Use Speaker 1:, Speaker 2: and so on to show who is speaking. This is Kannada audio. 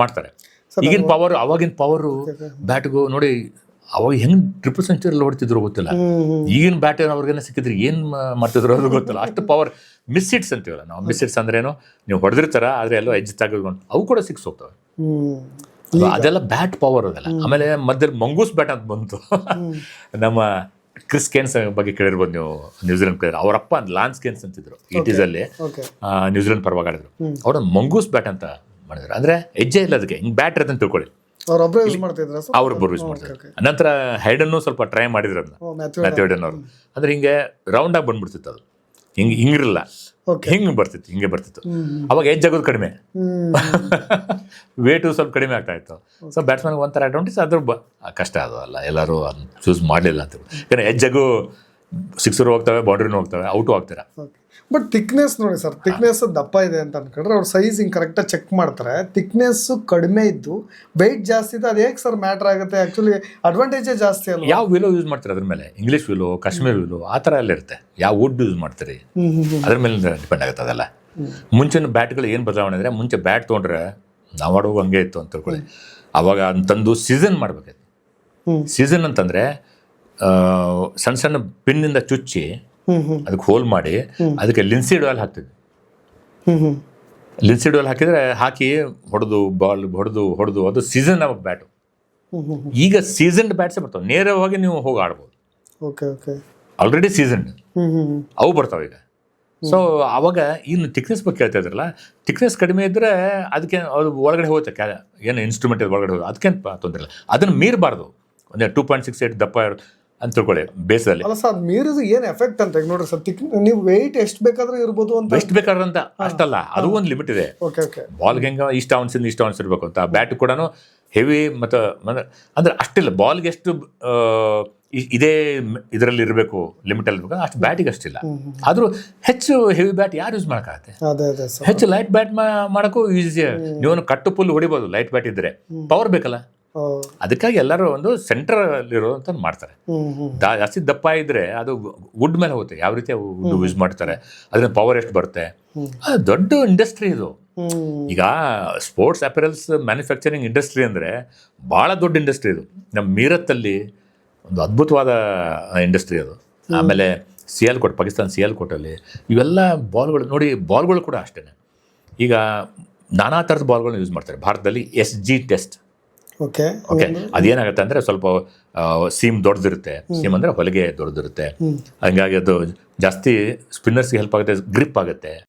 Speaker 1: ಮಾಡ್ತಾರೆ. ಈಗಿನ ಪವರ್ ಅವಾಗಿನ ಪವರು ಬ್ಯಾಟ್ಗೂ ನೋಡಿ ಅವಾಗ ಹೆಂಗ್ ಟ್ರಿಪಲ್ ಸೆಂಚುರಿ ಹೊಡ್ತಿದ್ರು ಗೊತ್ತಿಲ್ಲ. ಈಗಿನ ಬ್ಯಾಟ್ ಅವ್ರಿಗೇನೆ ಸಿಕ್ಕಿದ್ರೆ ಏನ್ ಮಾಡ್ತಿದ್ರು ಅದು ಗೊತ್ತಿಲ್ಲ. ಅಷ್ಟು ಪವರ್ ಮಿಸ್ ಹಿಟ್ಸ್ ಅಂತೀವಲ್ಲ ನಾವು. ಮಿಸ್ ಹಿಟ್ಸ್ ಅಂದ್ರೇನು ನೀವು ಹೊಡೆದಿರ್ತಾರ ಆದ್ರೆ ಎಲ್ಲೋ ಎಜ್ ತಗೊಂಡು ಅವು ಕೂಡ ಸಿಕ್ಸ್ ಹೋಗ್ತವೆ. ಅದೆಲ್ಲ ಬ್ಯಾಟ್ ಪವರ್ ಅದೆಲ್ಲ. ಆಮೇಲೆ ಮಧ್ಯದಲ್ಲಿ ಮಂಗೂಸ್ ಬ್ಯಾಟ್ ಅಂತ ಬಂತು. ನಮ್ಮ ಕ್ರಿಸ್ ಕೇನ್ಸ್ ಬಗ್ಗೆ ಕೇಳಿರ್ಬೋದು ನೀವು ನ್ಯೂಜಿಲೆಂಡ್ ಪ್ಲೇಯರ್ ಅವರಪ್ಪ ಲಾನ್ಸ್ ಕೇನ್ಸ್ ಅಂತಿದ್ರು ಇಟೀಸ್ ಆ, ನ್ಯೂಜಿಲೆಂಡ್ ಪರವಾಗಿ ಆಡಿದ್ರು ಅವ್ರ ಮಂಗೂಸ್ ಬ್ಯಾಟ್ ಅಂತ ಮಾಡಿದ್ರು. ಅಂದ್ರೆ ಹೆಜ್ಜೆ ಇಲ್ಲ ಅದಕ್ಕೆ. ಹಿಂಗೆ ಬ್ಯಾಟ್ರಿ ಅದನ್ನು ತಿಳ್ಕೊಳ್ಳಿ
Speaker 2: ಅವ್ರೊಬ್ಬರೇ ಯೂಸ್ ಮಾಡ್ತಿದ್ರು ಸರ್?
Speaker 1: ಅವ್ರು ಯೂಸ್ ಮಾಡ್ತಾರೆ ನಂತರ ಹೈಡನ್ನು ಸ್ವಲ್ಪ ಟ್ರೈ ಮಾಡಿದ್ರು ಅದನ್ನ.
Speaker 2: ಮ್ಯಾಥ್ಯೂ
Speaker 1: ಹೈಡನ್ ಅವರು. ಅಂದ್ರೆ ಹಿಂಗೆ ರೌಂಡ್ ಆಗಿ ಬಂದ್ಬಿಡ್ತಿತ್ತು ಅದು. ಹಿಂಗೆ ಹಿಂಗಿರಲ್ಲ. ಹಿಂಗೆ ಬರ್ತಿತ್ತು ಹಿಂಗೆ ಬರ್ತಿತ್ತು. ಅವಾಗ ಹೆಜ್ಜೆ ಆಗೋದು ಕಡಿಮೆ. ವೇಟ್ ಸ್ವಲ್ಪ ಕಡಿಮೆ ಆಗ್ತಾ ಇತ್ತು. ಸೊ ಬ್ಯಾಟ್ಸ್ಮನ್ ಒಂಥರ ಅಡ್ವಾಂಟೇಜ್ ಅದ್ರ ಬ ಕಷ್ಟ ಅದು ಅಲ್ಲ. ಎಲ್ಲರೂ ಅದನ್ನ ಚೂಸ್ ಮಾಡಲಿಲ್ಲ ಅಂತ ಯಾಕಂದ್ರೆ ಹೆಜ್ಜೆಗೂ ಸಿಕ್ಸರ್ ಹೋಗ್ತವೆ ಬೌಂಡ್ರಿನೂ ಹೋಗ್ತವೆ ಔಟು ಆಗ್ತೀರಾ
Speaker 2: ಬಟ್ ಥಿಕ್ನೆಸ್ ನೋಡಿ ಸರ್ ಥಿಕ್ನೆಸ್ ದಪ್ಪ ಇದೆ ಅಂತ ಅನ್ಕೊಂಡ್ರೆ ಅವ್ರ ಸೈಜ್ ಹಿಂಗೆ ಕರೆಕ್ಟಾಗಿ ಚೆಕ್ ಮಾಡ್ತಾರೆ. ಥಿಕ್ನೆಸ್ ಕಡಿಮೆ ಇದ್ದು ವೆಯ್ಟ್ ಜಾಸ್ತಿ ಇದೆ ಅದು ಹೇಗೆ ಸರ್ ಮ್ಯಾಟ್ರ್ ಆಗುತ್ತೆ? ಆ್ಯಕ್ಚುಲಿ ಅಡ್ವಾಂಟೇಜೇ ಜಾಸ್ತಿ ಅಲ್ಲ
Speaker 1: ಯಾವ ವಿಲೋ ಯೂಸ್ ಮಾಡ್ತಾರೆ ಅದ್ರ ಮೇಲೆ? ಇಂಗ್ಲೀಷ್ ವಿಲೋ ಕಾಶ್ಮೀರ್ ವಿಲೋ ಆ ಥರ ಎಲ್ಲ ಇರುತ್ತೆ. ಯಾವ ವುಡ್ ಯೂಸ್ ಮಾಡ್ತೀರಿ? ಅದ್ರ ಮೇಲೆ ಡಿಪೆಂಡ್ ಆಗುತ್ತೆ ಅದೆಲ್ಲ. ಮುಂಚಿನ ಬ್ಯಾಟ್ಗಳು ಏನು ಬದಲಾವಣೆ ಅಂದರೆ ಮುಂಚೆ ಬ್ಯಾಟ್ ತೊಗೊಂಡ್ರೆ ನಾವು ಆಡುವಾಗ ಹಂಗೆ ಇತ್ತು ಅಂತ ತಿಳ್ಕೊಳ್ಳಿ. ಅವಾಗ ಅದನ್ನ ತಂದು ಸೀಸನ್
Speaker 2: ಮಾಡಬೇಕಿತ್ತು
Speaker 1: ಸೀಸನ್ ಅಂತಂದರೆ ಸಣ್ಣ ಸಣ್ಣ ಪಿನ್ನಿಂದ ಚುಚ್ಚಿ ಅದಕ್ಕೆ ಹೋಲ್ ಮಾಡಿ ಅದಕ್ಕೆ ಲಿನ್ಸಿಡ್ ಆಯಿಲ್ ಹಾಕ್ತಿದ್ವಿ. ಲಿನ್ಸಿಡ್ ಆಯಿಲ್ ಹಾಕಿದರೆ ಹಾಕಿ ಹೊಡೆದು ಬಾಲ್ ಹೊಡೆದು ಹೊಡೆದು ಅದು ಸೀಸನ್ ಬ್ಯಾಟು
Speaker 2: ಹ್ಮ್ ಹ್ಮ್
Speaker 1: ಈಗ ಸೀಸನ್ಡ್ ಬ್ಯಾಟ್ಸೇ ಬರ್ತಾವೆ. ನೇರವಾಗಿ ನೀವು ಹೋಗಿ ಆಡ್ಬೋದು.
Speaker 2: Okay okay.
Speaker 1: ಆಲ್ರೆಡಿ ಸೀಸನ್ಡ್ ಅವು ಬರ್ತಾವೆ ಈಗ. ಸೊ ಅವಾಗ ಇನ್ನು ಥಿಕ್ನೆಸ್ ಬಗ್ಗೆ ಕೇಳ್ತಾ ಇದ್ರಲ್ಲ ಥಿಕ್ನೆಸ್ ಕಡಿಮೆ ಇದ್ದರೆ ಅದಕ್ಕೆ ಅದು ಒಳಗಡೆ ಹೋಗುತ್ತೆ. ಕ್ಯಾ ಏನು ಇನ್ಸ್ಟ್ರೂಮೆಂಟ್ ಒಳಗಡೆ ಹೋಗುತ್ತೆ. ಅದಕ್ಕೇನು ತೊಂದರೆ ಇಲ್ಲ. ಅದನ್ನು ಮೀರಬಾರ್ದು. ಒಂದೇ ಟೂ ಪಾಯಿಂಟ್ ಸಿಕ್ಸ್ ಏಟ್ ದಪ್ಪ ಇರೋ- ಅಂತ ತಿಳ್ಕೊಳ್ಳಿ ಬೇಸಲ್ಲಿ
Speaker 2: ಅಲ್ಲ ಸರ್ ಮೀರಿದು ಏನು ಎಫೆಕ್ಟ್ ಅಂತ ನೋಡ್ರಿ ಸರ್ ತಿಕ್ ನೀವು ವೆಯ್ಟ್ ಎಷ್ಟು ಬೇಕಾದ್ರೂ ಇರ್ಬೋದು ಅಂತ.
Speaker 1: ಎಷ್ಟು ಬೇಕಾದಂತ ಅಷ್ಟಲ್ಲ ಅದು ಒಂದು ಲಿಮಿಟ್ ಇದೆ.
Speaker 2: ಓಕೆ ಓಕೆ
Speaker 1: ಬಾಲ್ಗೆ ಹೆಂಗೆ ಇಷ್ಟ ಅವನ್ಸಿಂದ ಇಷ್ಟ ಅವನ್ಸ್ ಇರಬೇಕು ಅಂತ. ಬ್ಯಾಟ್ ಕೂಡ ಹೆವಿ ಮತ್ತು ಅಂದ್ರೆ ಅಷ್ಟಿಲ್ಲ ಬಾಲ್ಗೆ ಎಷ್ಟು ಇದೇ ಇದರಲ್ಲಿ ಇರಬೇಕು ಲಿಮಿಟಲ್ಲಿ ಇರಬೇಕು ಅಷ್ಟು ಬ್ಯಾಟಿಗೆ ಅಷ್ಟಿಲ್ಲ. ಆದರೂ ಹೆಚ್ಚು ಹೆವಿ ಬ್ಯಾಟ್ ಯಾರು ಯೂಸ್ ಮಾಡೋಕ್ಕಾಗತ್ತೆ? ಹೆಚ್ಚು ಲೈಟ್ ಬ್ಯಾಟ್ ಮಾಡೋಕ್ಕೂ ಈಸಿ ನೀವು ಕಟ್ಟು ಪುಲ್ ಹೊಡಿಬೋದು ಲೈಟ್ ಬ್ಯಾಟ್ ಇದ್ರೆ. ಪವರ್ ಬೇಕಲ್ಲ? ಅದಕ್ಕಾಗಿ ಎಲ್ಲರೂ ಒಂದು ಸೆಂಟರ್ ಅಂತ ಮಾಡ್ತಾರೆ ಜಾಸ್ತಿ ದಪ್ಪ ಇದ್ರೆ ಅದು ವುಡ್ ಮೇಲೆ ಹೋಗುತ್ತೆ ಯಾವ ರೀತಿ ವುಡ್ ಯೂಸ್ ಮಾಡ್ತಾರೆ ಅದ್ರ ಪವರ್ ಎಷ್ಟು ಬರುತ್ತೆ? ದೊಡ್ಡ ಇಂಡಸ್ಟ್ರಿ ಇದು. ಈಗ ಸ್ಪೋರ್ಟ್ಸ್ ಅಪೆರಲ್ಸ್ ಮ್ಯಾನುಫ್ಯಾಕ್ಚರಿಂಗ್ ಇಂಡಸ್ಟ್ರಿ ಅಂದ್ರೆ ಭಾಳ ದೊಡ್ಡ ಇಂಡಸ್ಟ್ರಿ ಇದು. ನಮ್ಮ ಮೀರತ್ತಲ್ಲಿ ಒಂದು ಅದ್ಭುತವಾದ ಇಂಡಸ್ಟ್ರಿ ಅದು. ಆಮೇಲೆ ಸಿಯಲ್ ಕೋಟ್ ಪಾಕಿಸ್ತಾನ ಸಿಯಲ್ ಕೋಟಲ್ಲಿ ಇವೆಲ್ಲ ಬಾಲ್ಗಳು ನೋಡಿ ಬಾಲ್ಗಳು ಕೂಡ ಅಷ್ಟೇ ಈಗ ನಾನಾ ಥರದ ಬಾಲ್ಗಳನ್ನ ಯೂಸ್ ಮಾಡ್ತಾರೆ. ಭಾರತದಲ್ಲಿ S G test
Speaker 2: okay.
Speaker 1: Okay. ಅದೇನಾಗುತ್ತೆ ಅಂದರೆ ಸ್ವಲ್ಪ ಸೀಮ್ ದೊಡ್ಡದಿರುತ್ತೆ. ಸೀಮ್ ಅಂದರೆ ಹೊಲಿಗೆ ದೊಡ್ಡದಿರುತ್ತೆ. ಹಂಗಾಗಿ ಅದು ಜಾಸ್ತಿ ಸ್ಪಿನ್ನರ್ಸ್ಗೆ ಹೆಲ್ಪ್ ಆಗುತ್ತೆ ಗ್ರಿಪ್ ಆಗುತ್ತೆ.